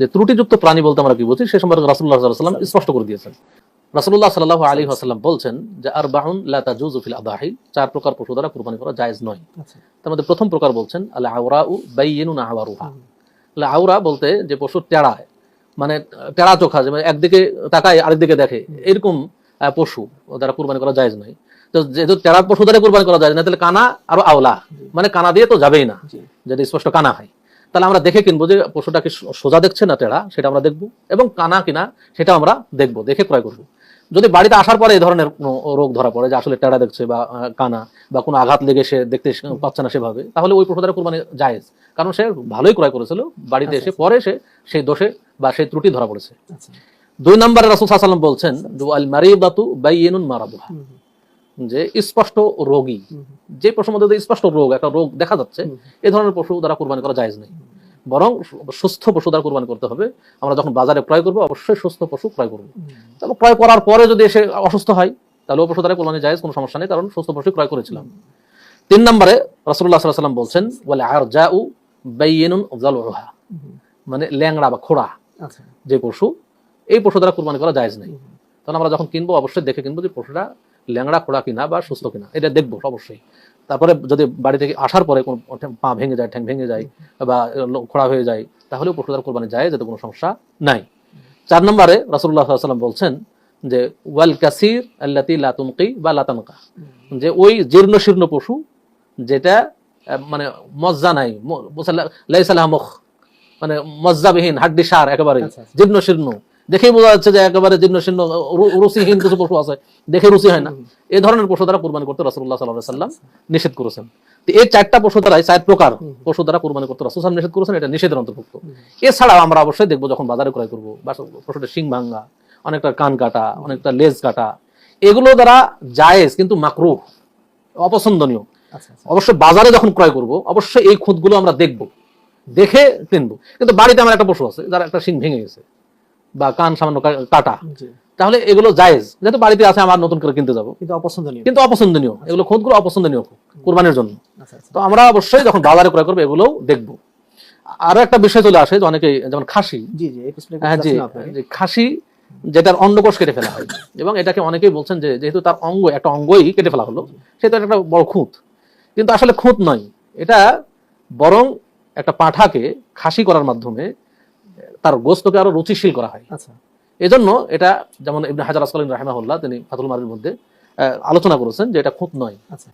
যে ত্রুটিযুক্ত প্রাণী বলতে আমরা কি বুঝি সে সম্পর্কে রাসুল্লাহ সাল্লাম স্পষ্ট করে দিয়েছেন। রাসুল্লাহ সাল্লাহ আলী আসাল্লাম বলছেন যে আর বাহুন লাতাজুজুফিল আদাহি চার প্রকার পশু দ্বারা কুরবানি করা জায়েজ নয়। আচ্ছা। তার মধ্যে প্রথম প্রকার বলছেন আল্লাহ আউরা উ বাইয়েনু না আওয়ারুহা আল্লাহ আউরা বলতে যে পশু টেড়ায় মানে টেড়া চোখা যে মানে একদিকে তাকায় আরেকদিকে দেখে এরকম পশু দ্বারা কুরবানি করা জায়েজ নয়। তো যেহেতু টেড়া পশু দ্বারা কুরবানি করা যায় না তাহলে কানা আরও আওলা মানে কানা দিয়ে তো যাবেই না যদি স্পষ্ট কানা হয়। তাহলে আমরা দেখে কিনবো যে পশুটা কি সোজা দেখছে না টেড়া সেটা আমরা দেখব। এবং কানা কিনা সেটা আমরা দেখব দেখে ক্রয় করব। যদি বাড়িতে আসার পরে এই ধরনের কোনো রোগ ধরা পড়ে যে আসলে টেড়া দেখছে বা কানা বা কোনো আঘাত লেগে সে দেখতে পাচ্ছে না সেভাবে তাহলে ওই পশু দ্বারা কুরবানি জায়েজ। কারণ সে ভালোই ক্রয় করেছিল বাড়িতে এসে পরে সে সেই দোষে বা সেই ত্রুটি ধরা পড়েছে। আচ্ছা। দুই নম্বরে রাসুল সাল্লাম বলছেন আল মারিদাতু বাইয়িনুন মারাদুহা। হুম, যে স্পষ্ট রোগী। যে পশুর মধ্যে স্পষ্ট রোগ একটা রোগ দেখা যাচ্ছে। এই ধরনের পশু দ্বারা কুরবানি করা জায়েজ নেই। বরং সুস্থ পশু দ্বারা কুরবানি করতে হবে। আমরা যখন বাজারে ক্রয় করব অবশ্যই সুস্থ পশু ক্রয় করব। তাহলে ক্রয় করার পরে যদি এসে অসুস্থ হয় তাহলে ও পশু দ্বারা কুরবানি জায়েজ কোনো সমস্যা নেই কারণ সুস্থ পশু ক্রয় করেছিলাম। তিন নম্বরে সাল্লাল্লাহু সাল্লাম বলছেন বলে আর জাউ বাইয়িনুন জালুহা মানে ল্যাংড়া বা খোড়া আচ্ছা। যে পশু এই পশু দ্বারা কোরবানি করা যায় নেই। তখন আমরা যখন কিনবো অবশ্যই দেখে কিনবো যে পশুটা ল্যাংড়া খোড়া কিনা বা সুস্থ কিনা এটা দেখব অবশ্যই। তারপরে যদি বাড়ি থেকে আসার পরে কোনো পা ভেঙে যায় ঠ্যাং ভেঙে যায় বা খোড়া হয়ে যায় তাহলেও পশু দ্বারা কোরবানি যায় যাতে কোনো সমস্যা নাই। চার নম্বরে রাসুল্লাহ সাল্লাম বলছেন যে ওয়াল কাসির আল্লাতি লাতুমকি বা লাতানকা যে ওই জীর্ণ শীর্ণ পশু যেটা মানে মজ্জা নাই লাইসালাহ মুখ মানে মজ্জাবিহীন হাড্ডি সার একেবারে আচ্ছা, আচ্ছা। জীর্ণ শীর্ণ দেখেই বোঝা যাচ্ছে যে একেবারে জীর্ণ শীর্ণ রুচিহীন কিছু পশু আছে দেখে রুচি হয় না। এই ধরনের পশু দ্বারা কুরবানি করতে রাসূলুল্লাহ সাল্লাল্লাহু আলাইহি সাল্লাম নিষেধ করেছেন। এই চারটা পশু দ্বারাই চার প্রকার পশু দ্বারা কুরবানি করতে রাসূল সাল্লাল্লাহু নিষেধ করেছেন এটা নিষেধের অন্তর্ভুক্ত। এছাড়াও আমরা অবশ্যই দেখব যখন বাজারে ক্রয় করব পশুটা শিং ভাঙ্গা অনেকটা কান কাটা অনেকটা লেজ কাটা এগুলো দ্বারা জায়েজ কিন্তু মাকরুহ অপছন্দনীয়। আচ্ছা আচ্ছা। বাজারে যখন ক্রয় করব অবশ্যই এই খুঁতগুলো আমরা দেখব দেখে কিনবো। কিন্তু বাড়িতে আমার একটা পশু আছে যার একটা শিং ভেঙে গেছে। বা কান সামান্য কাটা। তাহলে এগুলো জায়েজ। যেহেতু বাড়িতে আছে আমার নতুন করে কিনতে যাব। কিন্তু অপছন্দনীয়। কিন্তু অপছন্দনীয়। এগুলো খুঁতগুলো অপছন্দনীয় কোরবানির জন্য। আচ্ছা আচ্ছা। তো আমরা অবশ্যই যখন বাজারে ক্রয় করব এগুলোও দেখব। আরও একটা বিষয় চলে আসে যে অনেকে যেমন খাসি। জি জি হ্যাঁ খাসি যেটার অন্ডকোষ কেটে ফেলা হয়। এবং এটাকে অনেকেই বলছেন যে যেহেতু তার অঙ্গ একটা অঙ্গই কেটে ফেলা হলো সেটা একটা বড় খুঁত। কিন্তু আসলে খুঁত নয়। এটা বরং একটা পাঠাকে খাসি করার মাধ্যমে তার গোস্তকে আরও রুচিশীল করা হয়। আচ্ছা। এজন্য এটা যেমন ইবনে হাজার আসকালীন রাহেমাহুল্লাহ তিনি ফাতুল মারির মধ্যে আহ, আলোচনা করেছেন যে এটা খুব নয়। আচ্ছা